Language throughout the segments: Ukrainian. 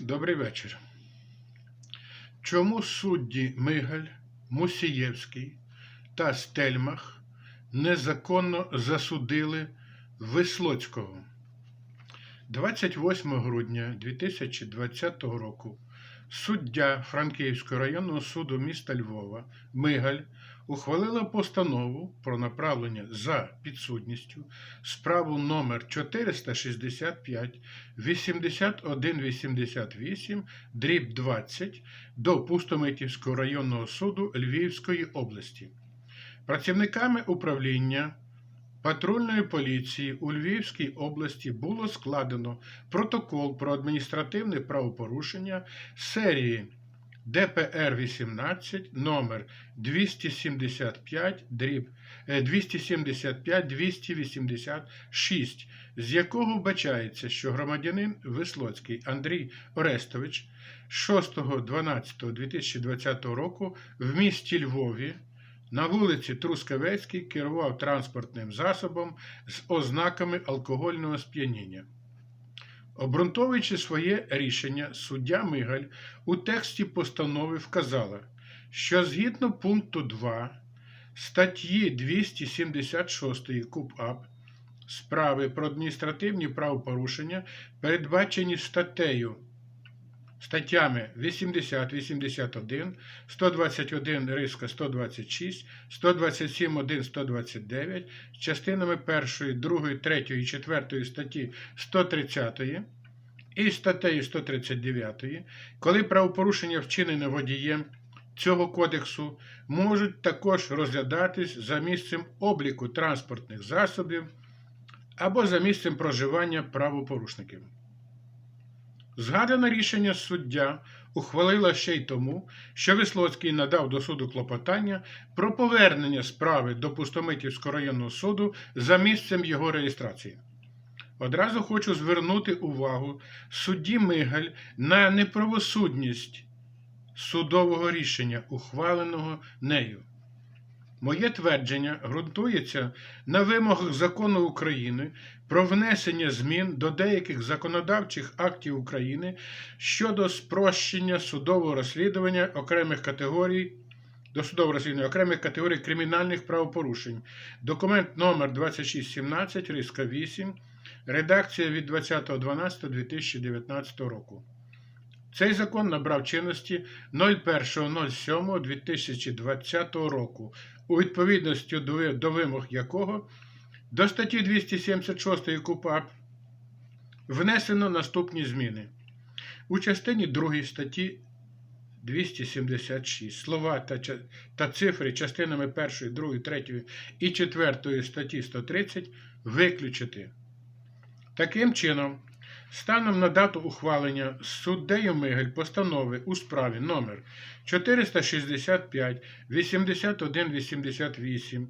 Добрий вечір. Чому судді Мигаль, Мусієвський та Стельмах незаконно засудили Вислоцького? 28 грудня 2020 року суддя Франківського районного суду міста Львова Мигаль ухвалила постанову про направлення за підсудністю справу номер 465 8188 дріб 20 до Пустомитівського районного суду Львівської області. Працівниками управління патрульної поліції у Львівській області було складено протокол про адміністративне правопорушення серії ДПР 18 номер 275 дріб е, 275 286, з якого вбачається, що громадянин Вислоцький Андрій Орестович 6.12.2020 року в місті Львові на вулиці Трускавецькій керував транспортним засобом з ознаками алкогольного сп'яніння. Обґрунтовуючи своє рішення, суддя Мигаль у тексті постанови вказала, що згідно пункту 2 статті 276 КУПАП справи про адміністративні правопорушення передбачені статтею статтями 80, 81, 121 риска 126, 127, 1, 129, частинами 1, 2, 3 і 4 статті 130 і статтею 139, коли правопорушення вчинене водієм цього кодексу можуть також розглядатись за місцем обліку транспортних засобів або за місцем проживання правопорушників. Згадане рішення суддя ухвалила ще й тому, що Вислоцький надав до суду клопотання про повернення справи до Пустомитівського районного суду за місцем його реєстрації. Одразу хочу звернути увагу судді Мигаль на неправосудність судового рішення, ухваленого нею. Моє твердження ґрунтується на вимогах закону України про внесення змін до деяких законодавчих актів України щодо спрощення судового розслідування окремих категорій досудового розслідування окремих категорій кримінальних правопорушень. Документ номер 2617 риска 8, редакція від 20.12.2019 року. Цей закон набрав чинності 01.07.2020 року, у відповідності до вимог якого до статті 276 КУПАП внесено наступні зміни. У частині 2 статті 276 слова та, цифри частинами 1, 2, 3 і 4 статті 130 виключити. Таким чином, станом на дату ухвалення суддею Мигель постанови у справі номер 465 8188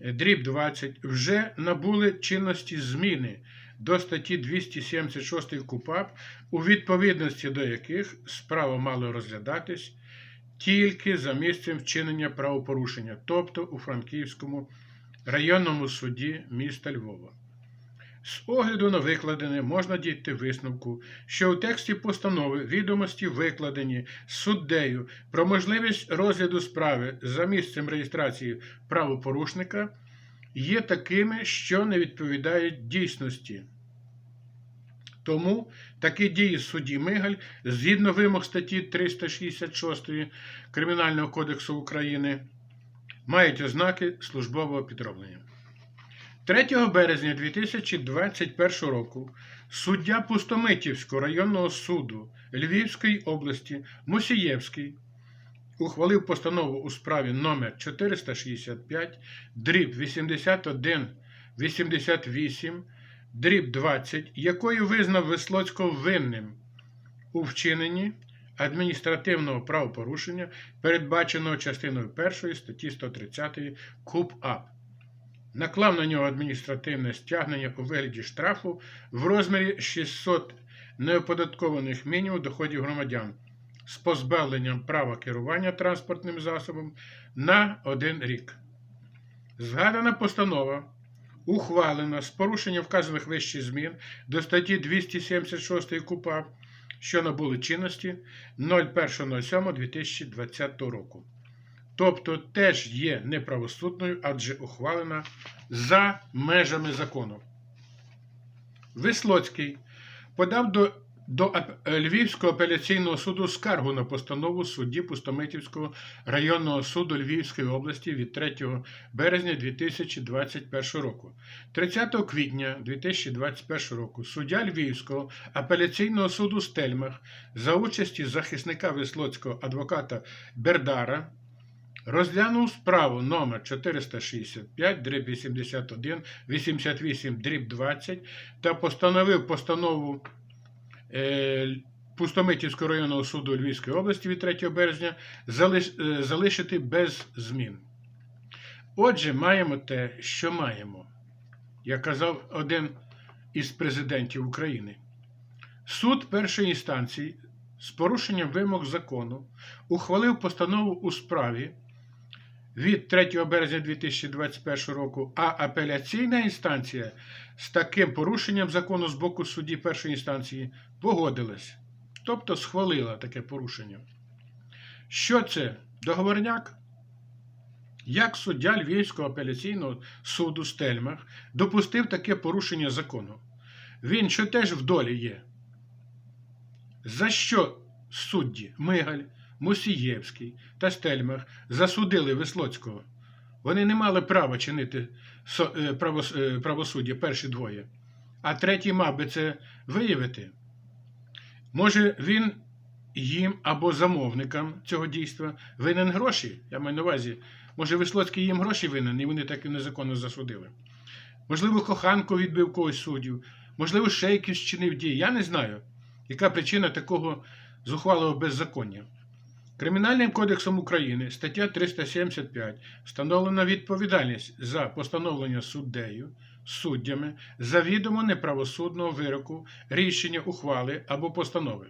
дріб 20 вже набули чинності зміни до статті 276 КУПАП, у відповідності до яких справа мала розглядатись тільки за місцем вчинення правопорушення, тобто у Франківському районному суді міста Львова. З огляду на викладене можна дійти висновку, що у тексті постанови відомості викладені суддею про можливість розгляду справи за місцем реєстрації правопорушника є такими, що не відповідають дійсності. Тому такі дії судді Мигаль згідно вимог статті 366 Кримінального кодексу України мають ознаки службового підроблення. 3 березня 2021 року суддя Пустомитівського районного суду Львівської області Мусієвський ухвалив постанову у справі номер 465 дріб 81 88 дріб 20, якою визнав Вислоцького винним у вчиненні адміністративного правопорушення, передбаченого частиною 1 статті 130 КУПАП наклав на нього адміністративне стягнення у вигляді штрафу в розмірі 600 неоподаткованих мінімум доходів громадян з позбавленням права керування транспортним засобом на один рік. Згадана постанова ухвалена з порушенням вказаних вищих змін до статті 276 КУПАП що набули чинності 01.07.2020 року. Тобто теж є неправосудною, адже ухвалена за межами закону. Вислоцький подав до, до Львівського апеляційного суду скаргу на постанову судді Пустомитівського районного суду Львівської області від 3 березня 2021 року. 30 квітня 2021 року суддя Львівського апеляційного суду Стельмах за участі захисника Вислоцького адвоката Бердара розглянув справу номер 465 дріб 81 88 дріб 20 та постановив постанову е, Пустомитівського районного суду Львівської області від 3 березня залиш, е, залишити без змін. Отже, маємо те, що маємо, як казав один із президентів України. Суд першої інстанції з порушенням вимог закону ухвалив постанову у справі від 3 березня 2021 року, а апеляційна інстанція з таким порушенням закону з боку судді першої інстанції погодилась, тобто схвалила таке порушення. Що це? Договорняк? Як суддя Львівського апеляційного суду Стельмах допустив таке порушення закону? Він що теж в долі є. За що судді Мигаль, Мусієвський та Стельмах засудили Вислоцького? Вони не мали права чинити е, е, правосуддя перші двоє, а третій мав би це виявити. Може, він їм або замовникам цього дійства винен гроші? Я маю на увазі, може, Вислоцький їм гроші винен, і вони так і незаконно засудили. Можливо, коханку відбив когось суддів, можливо, ще якийсь чинив дії. Я не знаю, яка причина такого зухвалого беззаконня. Кримінальним кодексом України стаття 375 встановлена відповідальність за постановлення суддею, суддями завідомо неправосудного вироку, рішення, ухвали або постанови.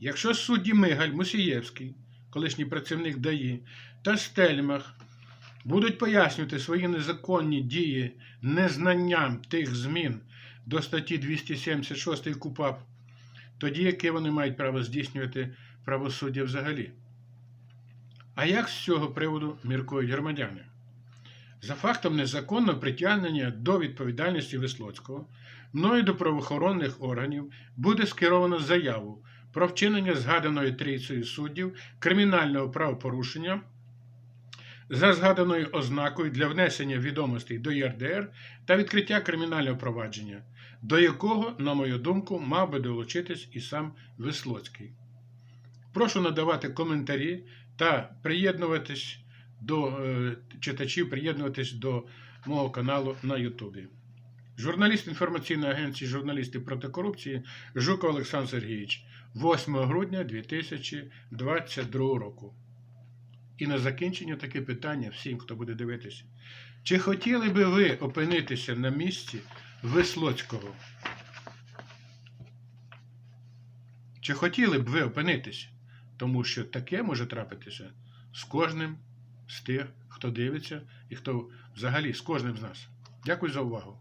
Якщо судді Мигаль Мусієвський, колишній працівник ДАІ, та Стельмах будуть пояснювати свої незаконні дії незнанням тих змін до статті 276 КУПАП, тоді яке вони мають право здійснювати правосуддя взагалі? А як з цього приводу міркують громадяни? За фактом незаконного притягнення до відповідальності Вислоцького, мною до правоохоронних органів буде скеровано заяву про вчинення згаданої трійцею суддів кримінального правопорушення за згаданою ознакою для внесення відомостей до ЄРДР та відкриття кримінального провадження, до якого, на мою думку, мав би долучитись і сам Вислоцький. Прошу надавати коментарі та приєднуватись до е, читачів, приєднуватись до мого каналу на Ютубі. Журналіст інформаційної агенції Журналісти проти корупції Жуков Олександр Сергійович 8 грудня 2022 року. І на закінчення таке питання всім, хто буде дивитися. Чи хотіли би ви опинитися на місці Вислоцького? Чи хотіли б ви опинитися? Тому що таке може трапитися з кожним з тих, хто дивиться і хто взагалі з кожним з нас. Дякую за увагу.